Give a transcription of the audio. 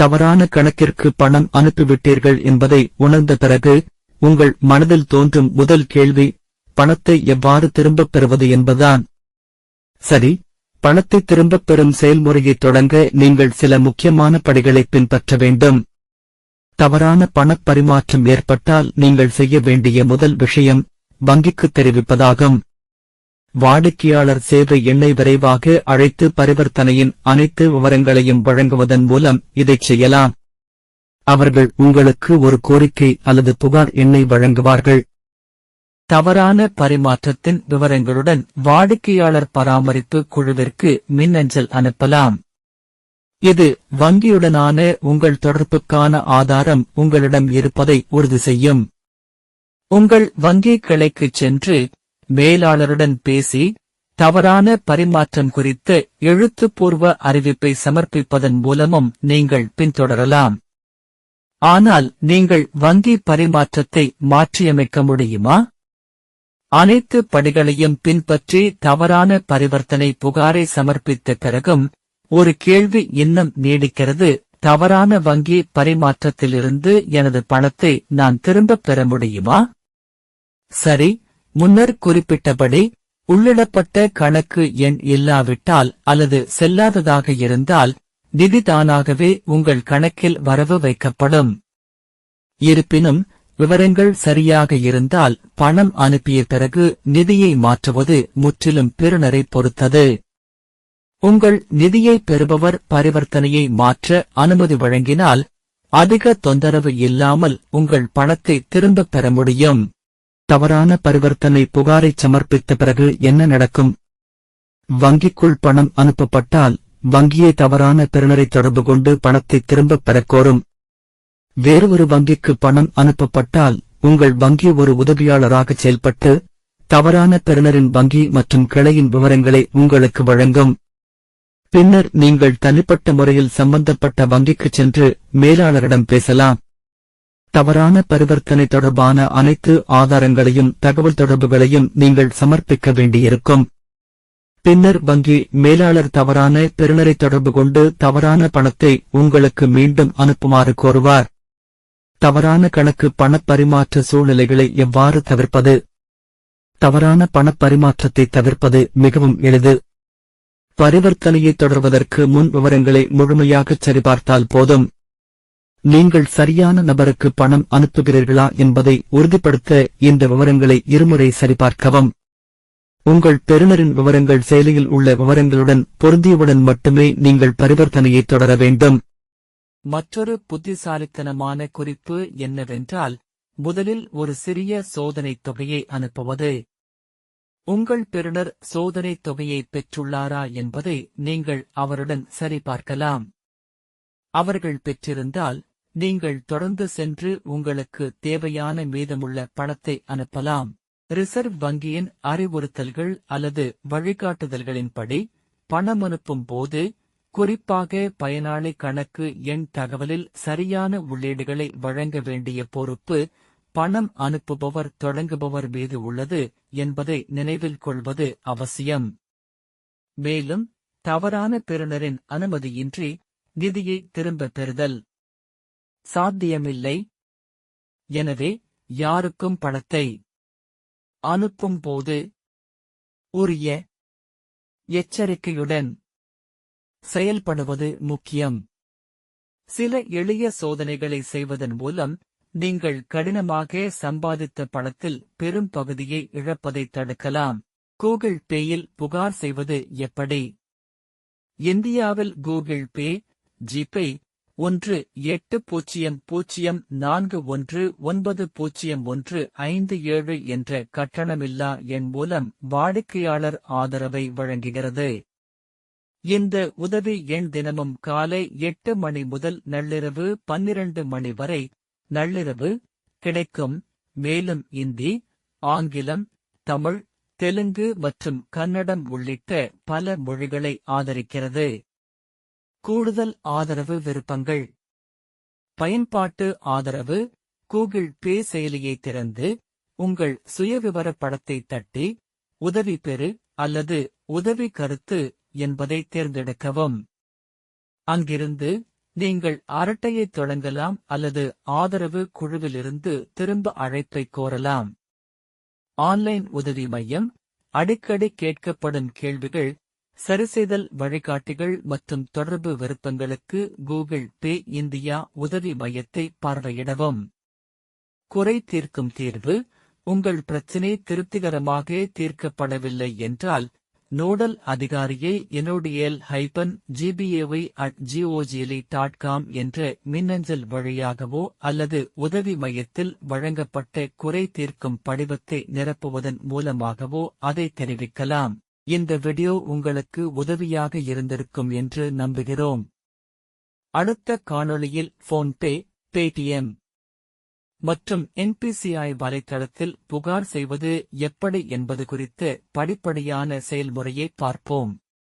தவறான கணக்கிற்கு பணம் அனுப்பிவிட்டீர்கள் என்பதை உணர்ந்த பிறகு உங்கள் மனதில் தோன்றும் முதல் கேள்வி பணத்தை எவ்வாறு திரும்பப் பெறுவது என்பதுதான். சரி பணத்தை திரும்பப் பெறும் செயல்முறையைத் தொடங்க நீங்கள் சில முக்கியமான படிகளை பின்பற்ற வேண்டும். தவறான பணப் பரிமாற்றம் ஏற்பட்டால் நீங்கள் செய்ய வேண்டிய முதல் விஷயம் வங்கிக்கு தெரிவிப்பதாகும். வாடிக்கையாளர் சேவை எண்ணை விரைவாக அழைத்து பரிவர்த்தனையின் அனைத்து விவரங்களையும் வழங்குவதன் மூலம் இதைச் செய்யலாம். அவர்கள் உங்களுக்கு ஒரு கோரிக்கை அல்லது புகார் எண்ணை வழங்குவார்கள். தவறான பரிமாற்றத்தின் விவரங்களுடன் வாடிக்கையாளர் பராமரிப்பு குழுவிற்கு மின்னஞ்சல் அனுப்பலாம். இது வங்கியுடனான உங்கள் தொடர்புக்கான ஆதாரம் உங்களிடம் இருப்பதை உறுதி செய்யும். உங்கள் வங்கி கிளைக்குச் சென்று மேலாளருடன் பேசி தவறான பரிமாற்றம் குறித்த எழுத்துப்பூர்வ அறிவிப்பை சமர்ப்பிப்பதன் மூலமும் நீங்கள் பின்தொடரலாம். ஆனால் நீங்கள் வங்கி பரிமாற்றத்தை மாற்றியமைக்க முடியுமா? அனைத்து படிகளையும் பின்பற்றி தவறான பரிவர்த்தனை புகாரை சமர்ப்பித்த பிறகும் ஒரு கேள்வி இன்னும் நீடிக்கிறது தவறான வங்கி பரிமாற்றத்திலிருந்து எனது பணத்தை நான் திரும்பப் பெற முடியுமா? சரி முன்னர் குறிப்பிட்டபடி உள்ளிடப்பட்ட கணக்கு எண் இல்லாவிட்டால் அல்லது செல்லாததாக இருந்தால் நிதி தானாகவே உங்கள் கணக்கில் வரவு வைக்கப்படும். இருப்பினும் விவரங்கள் சரியாக இருந்தால் பணம் அனுப்பிய பிறகு நிதியை மாற்றுவது முற்றிலும் பெறுநரை பொறுத்தது. உங்கள் நிதியை பெறுபவர் பரிவர்த்தனையை மாற்ற அனுமதி வழங்கினால் அதிக தொந்தரவு இல்லாமல் உங்கள் பணத்தை திரும்பப் பெற முடியும். தவறான பரிவர்த்தனை புகாரை சமர்ப்பித்த பிறகு என்ன நடக்கும்? வங்கிக்குள் பணம் அனுப்பப்பட்டால் வங்கியை தவறான பெறுநரை தொடர்பு கொண்டு பணத்தை திரும்பப் பெறக் கோரும். வேறு ஒரு வங்கிக்கு பணம் அனுப்பப்பட்டால் உங்கள் வங்கி ஒரு உதவியாளராக செயல்பட்டு தவறான பெறுநரின் வங்கி மற்றும் கிளையின் விவரங்களை உங்களுக்கு வழங்கும். பின்னர் நீங்கள் தனிப்பட்ட முறையில் சம்பந்தப்பட்ட வங்கிக்குச் சென்று மேலாளரிடம் பேசலாம். தவறான பரிவர்த்தனை தொடர்பான அனைத்து ஆதாரங்களையும் தகவல் தொடர்புகளையும் நீங்கள் சமர்ப்பிக்க வேண்டியிருக்கும். பின்னர் வங்கி மேலாளர் தவறான பெறுநரை தொடர்பு கொண்டு தவறான பணத்தை உங்களுக்கு மீண்டும் அனுப்புமாறு கோருவார். தவறான கணக்கு பணப்பரிமாற்ற சூழ்நிலைகளை எவ்வாறு தவிர்ப்பது? தவறான பணப்பரிமாற்றத்தை தவிர்ப்பது மிகவும் எளிது. பரிவர்த்தனையை தொடர்வதற்கு முன் விவரங்களை முழுமையாகச் சரிபார்த்தால் போதும். நீங்கள் சரியான நபருக்கு பணம் அனுப்புகிறீர்களா என்பதை உறுதிப்படுத்த இந்த விவரங்களை இருமுறை சரிபார்க்கவும். உங்கள் பெறுநரின் விவரங்கள் செயலியில் உள்ள விவரங்களுடன் பொருந்தியவுடன் மட்டுமே நீங்கள் பரிவர்த்தனையை தொடர வேண்டும். மற்றொரு புத்திசாலித்தனமான குறிப்பு என்னவென்றால் முதலில் ஒரு சிறிய சோதனைத் தொகையை அனுப்புவது. உங்கள் பெறுநர் சோதனைத் தொகையை பெற்றுள்ளாரா என்பதை நீங்கள் அவருடன் சரிபார்க்கலாம். அவர்கள் பெற்றிருந்தால் நீங்கள் தொடர்ந்து சென்று உங்களுக்கு தேவையான மீதமுள்ள பணத்தை அனுப்பலாம். ரிசர்வ் வங்கியின் அறிவுறுத்தல்கள் அல்லது வழிகாட்டுதல்களின்படி பணம் அனுப்பும் போது குறிப்பாக பயனாளி கணக்கு எண் தகவலில் சரியான உள்ளீடுகளை வழங்க வேண்டிய பொறுப்பு பணம் அனுப்புபவர் தொடங்குபவர் மீது உள்ளது என்பதை நினைவில் கொள்வது அவசியம். மேலும் தவறான பெறுநரின் அனுமதியின்றி நிதியை திரும்பப் பெறுதல். சாத்தியமில்லை. எனவே யாருக்கும் பணத்தை அனுப்பும் போது உரிய எச்சரிக்கையுடன் செயல்படுவது முக்கியம். சில எளிய சோதனைகளை செய்வதன் மூலம் நீங்கள் கடினமாக சம்பாதித்த பணத்தில் பெரும் பகுதியை இழப்பதை தடுக்கலாம். கூகுள் பேயில் புகார் செய்வது எப்படி? இந்தியாவில் கூகுள் பே ஜிபே ஒன்று எட்டு பூஜ்ஜியம் பூஜ்ஜியம் நான்கு ஒன்று ஒன்பது பூஜ்ஜியம் ஒன்று ஐந்து ஏழு என்ற கட்டணமில்லா எண் மூலம் வாடிக்கையாளர் ஆதரவை வழங்குகிறது. இந்த உதவி எண் தினமும் காலை எட்டு மணி முதல் நள்ளிரவு பன்னிரண்டு மணி வரை நள்ளிரவு கிடைக்கும். மேலும் இந்தி ஆங்கிலம் தமிழ் தெலுங்கு மற்றும் கன்னடம் உள்ளிட்ட பல மொழிகளை ஆதரிக்கிறது. கூடுதல் ஆதரவு விருப்பங்கள். பயன்பாட்டு ஆதரவு கூகுள் பே செயலியை திறந்து உங்கள் சுயவிவர படத்தை தட்டி உதவி பெறு அல்லது உதவி கருத்து என்பதை தேர்ந்தெடுக்கவும். அங்கிருந்து நீங்கள் அரட்டையை தொடங்கலாம் அல்லது ஆதரவு குழுவிலிருந்து திரும்ப அழைப்பை கோரலாம். ஆன்லைன் உதவி மையம் அடிக்கடி கேட்கப்படும் கேள்விகள் சரிசெய்தல் வழிகாட்டிகள் மற்றும் தொடர்பு விருப்பங்களுக்கு கூகுள் பே இந்தியா உதவி மையத்தை பார்வையிடவும். குறை தீர்க்கும் தீர்வு உங்கள் பிரச்சினை திருப்திகரமாக தீர்க்கப்படவில்லை என்றால் நோடல் அதிகாரியை எனோடியல் ஹைபன் ஜிபிஏவை அட் ஜிஓஜிஎலி டாட் காம் என்ற மின்னஞ்சல் வழியாகவோ அல்லது உதவி மையத்தில் வழங்கப்பட்ட குறை தீர்க்கும் படிவத்தை நிரப்புவதன் மூலமாகவோ அதை தெரிவிக்கலாம். இந்த வீடியோ உங்களுக்கு உதவியாக இருந்திருக்கும் என்று நம்புகிறோம். அடுத்த காணொளியில் போன்பே பேடிஎம் மற்றும் என்பிசிஐ வலைத்தளத்தில் புகார் செய்வது எப்படி என்பது குறித்து படிப்படியான செயல்முறையை பார்ப்போம்.